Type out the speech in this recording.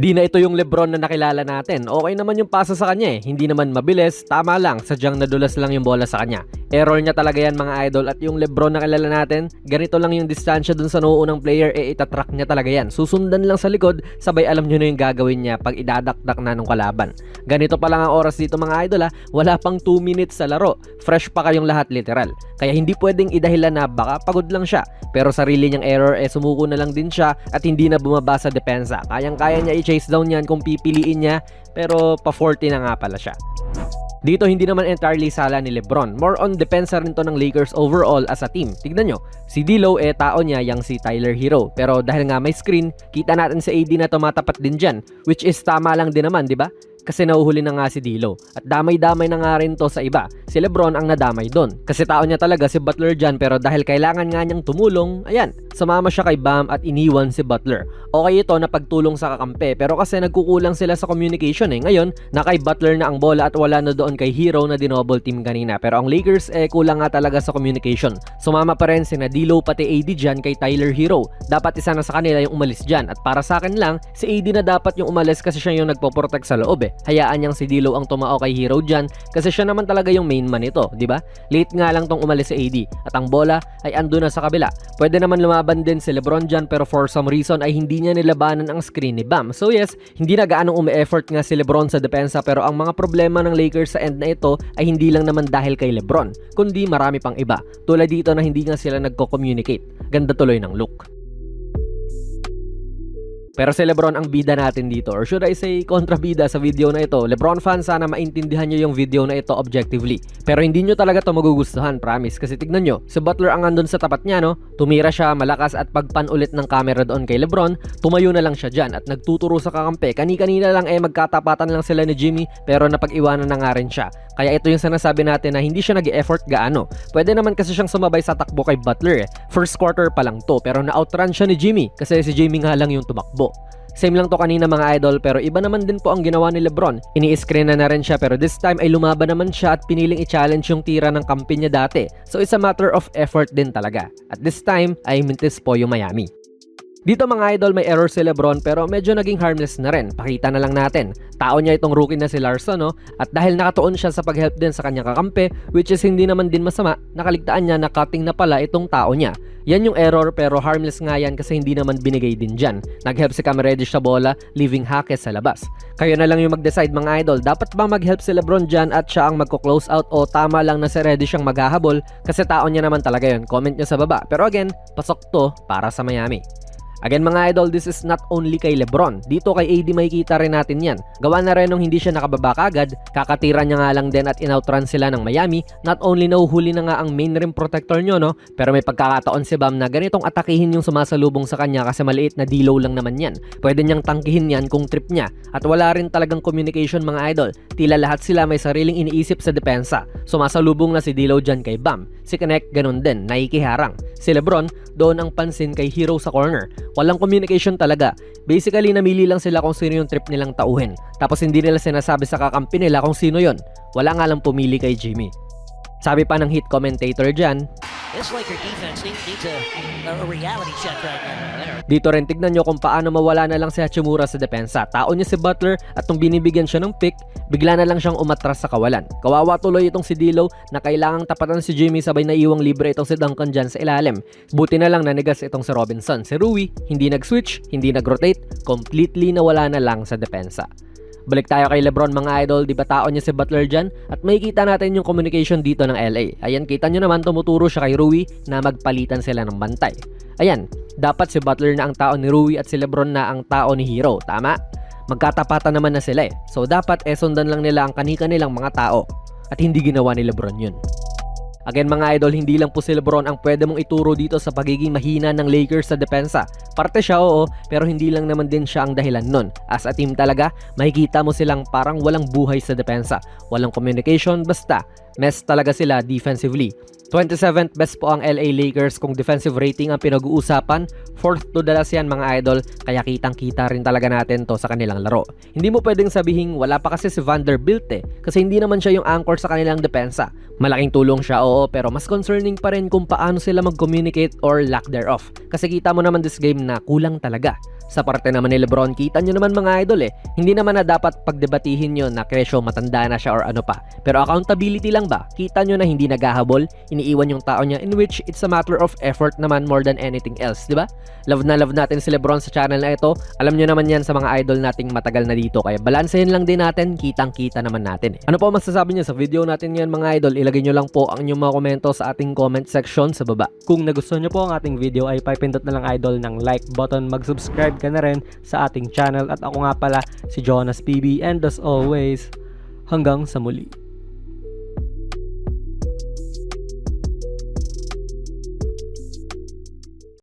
Di na ito yung Lebron na nakilala natin. Okay naman yung pasa sa kanya eh. Hindi naman mabilis, tama lang, sadyang nadulas lang yung bola sa kanya. Error niya talaga yan mga idol at yung Lebron na kilala natin, ganito lang yung distansya dun sa noo ng player, eh itatrack niya talaga yan. Susundan lang sa likod, sabay alam niyo na yung gagawin niya pag idadakdak na ng kalaban. Ganito pa lang ang oras dito mga idol ha, wala pang 2 minutes sa laro. Fresh pa kayong lahat literal. Kaya hindi pwedeng idahilan na baka pagod lang siya. Pero sarili niyang error eh sumuko na lang din siya at hindi na bumaba sa depensa. Kayang-kaya niya i-chase down yan kung pipiliin niya pero pa 40 na nga pala siya. Dito hindi naman entirely sala ni Lebron. More on depensa rin to ng Lakers overall as a team. Tignan nyo, si D'Lo eh tao niya yang si Tyler Hero. Pero dahil nga may screen, kita natin si AD na tumatapat din dyan. Which is tama lang din naman, di ba? Kasi nauhuli na nga si D'Lo. At damay-damay na nga rin to sa iba. Si Lebron ang nadamay doon. Kasi tao niya talaga si Butler dyan pero dahil kailangan nga niyang tumulong, ayan, sumama siya kay Bam at iniwan si Butler. Okay ito na pagtulong sa kakampi pero kasi nagkukulang sila sa communication eh. Ngayon, na kay Butler na ang bola at wala na doon kay Hero na dinoble team kanina. Pero ang Lakers eh kulang nga talaga sa communication. Sumama pa rin si Nadilo pati AD dyan kay Tyler Hero. Dapat isa na sa kanila yung umalis dyan. At para sa akin lang, si AD na dapat yung umalis kasi siya yung nagpo-protect sa loob eh. Hayaan niyang si Dilo ang tumao kay Hero dyan kasi siya naman talaga yung main man ito, di ba? Late nga lang tong umalis si AD at ang bola ay ando na sa kabila. Pwede naman lumaban din si Lebron dyan pero for some reason ay hindi niya nilabanan ang screen ni Bam. So yes, hindi na gaanong umi-effort nga si Lebron sa depensa pero ang mga problema ng Lakers sa end na ito ay hindi lang naman dahil kay Lebron, kundi marami pang iba. Tulad dito na hindi nga sila nagko-communicate. Ganda tuloy ng look. Pero si Lebron ang bida natin dito or should I say kontrabida sa video na ito. Lebron fans sana maintindihan nyo yung video na ito objectively. Pero hindi nyo talaga to magugustuhan, promise. Kasi tignan nyo, si Butler ang andun sa tapat niya no. Tumira siya malakas at pagpan ulit ng camera doon kay Lebron, tumayo na lang siya dyan at nagtuturo sa kakampi. Kani-kanina lang eh magkatapatan lang sila ni Jimmy pero napag-iwanan na nga rin siya. Kaya ito yung sinasabi natin na hindi siya nag effort gaano. Pwede naman kasi siyang sumabay sa takbo kay Butler eh. First quarter pa lang to pero na-outrun siya ni Jimmy kasi si Jimmy nga lang yung tumakbo. Same lang to kanina mga idol pero iba naman din po ang ginawa ni Lebron. Ini-screen na na rin siya pero this time ay lumaban naman siya at piniling i-challenge yung tira ng kampi niya dati. So it's a matter of effort din talaga. At this time ay mintis po yung Miami. Dito mga idol may error si Lebron pero medyo naging harmless na rin. Pakita na lang natin. Tao niya itong rookie na si Larson no? At dahil nakatuon siya sa pag-help din sa kanyang kakampi which is hindi naman din masama, nakaligtaan niya na cutting na pala itong tao niya. Yan yung error pero harmless nga yan kasi hindi naman binigay din dyan. Nag-help si Cam Reddish sa bola, leaving Hackett sa labas. Kayo na lang yung mag-decide mga idol, dapat ba mag-help si Lebron dyan at siya ang magko-close out o tama lang na si Reddish ang maghahabol kasi tao niya naman talaga yun. Comment nyo sa baba. Pero again, pasok to para sa Miami. Again mga idol, this is not only kay Lebron. Dito kay AD makikita rin natin yan. Gawa na rin nung hindi siya nakababa kagad, kakatira niya nga lang din at inoutrun sila ng Miami. Not only nahuhuli na nga ang main rim protector nyo, no? Pero may pagkakataon si Bam na ganitong atakihin yung sumasalubong sa kanya kasi maliit na dilow lang naman yan. Pwede niyang tangkihin yan kung trip niya. At wala rin talagang communication mga idol. Tila lahat sila may sariling iniisip sa depensa. Sumasalubong na si Dilow dyan kay Bam. Si Connect ganun din, nakikiharang. Si Lebron, doon ang pansin kay Hero sa corner. Walang communication talaga. Basically, namili lang sila kung sino yung trip nilang tauhin. Tapos hindi nila sinasabi sa kakampi nila kung sino yon. Wala nga lang pumili kay Jimmy. Sabi pa ng hit commentator dyan, This Laker defense needs, needs a, a reality check right now. Dito rin tignan nyo kung paano mawala na lang si Hachimura sa depensa. Tao niya si Butler at nung binibigyan siya ng pick, bigla na lang siyang umatras sa kawalan. Kawawa tuloy itong si D'Lo na kailangang tapatan si Jimmy sabay na iwang libre itong si Duncan dyan sa ilalim. Buti na lang nanigas itong si Robinson. Si Rui, hindi nag-switch, hindi nag-rotate, completely nawala na lang sa depensa. Balik tayo kay Lebron mga idol, di ba tao niya si Butler dyan? At makikita natin yung communication dito ng LA. Ayan, kita nyo naman tumuturo siya kay Rui na magpalitan sila ng bantay. Ayan, dapat si Butler na ang tao ni Rui at si Lebron na ang tao ni Hero, tama? Magkatapatan naman na sila eh. So dapat eh sundan lang nila ang kanika nilang mga tao. At hindi ginawa ni Lebron yun. Again mga idol, hindi lang po si Lebron ang pwede mong ituro dito sa pagiging mahina ng Lakers sa depensa. Parte siya oo, pero hindi lang naman din siya ang dahilan nun. As a team talaga, makikita mo silang parang walang buhay sa depensa. Walang communication, basta mess talaga sila defensively. 27th best po ang LA Lakers kung defensive rating ang pinag-uusapan. Fourth to last yan mga idol, kaya kitang kita rin talaga natin to sa kanilang laro. Hindi mo pwedeng sabihin wala pa kasi si Vanderbilt eh, kasi hindi naman siya yung anchor sa kanilang depensa. Malaking tulong siya oo, pero mas concerning pa rin kung paano sila mag-communicate or lack thereof. Kasi kita mo naman this game na kulang talaga. Sa parte naman ni Lebron, kita nyo naman mga idol eh. Hindi naman na dapat pagdebatihin nyo na Crescio matanda na siya or ano pa. Pero accountability lang ba? Kita nyo na hindi naghahabol, iniiwan yung tao niya in which it's a matter of effort naman more than anything else, di ba? Love na love natin si Lebron sa channel na ito. Alam nyo naman yan sa mga idol nating matagal na dito. Kaya balansehin lang din natin, kitang-kita naman natin eh. Ano po masasabi nyo sa video natin ngayon mga idol? Ilagay nyo lang po ang inyong mga komento sa ating comment section sa baba. Kung nagustuhan nyo po ang ating video ay papindot na lang idol ng like button, mag-subscribe ka na rin sa ating channel at ako nga pala si Jonas PB and as always, hanggang sa muli.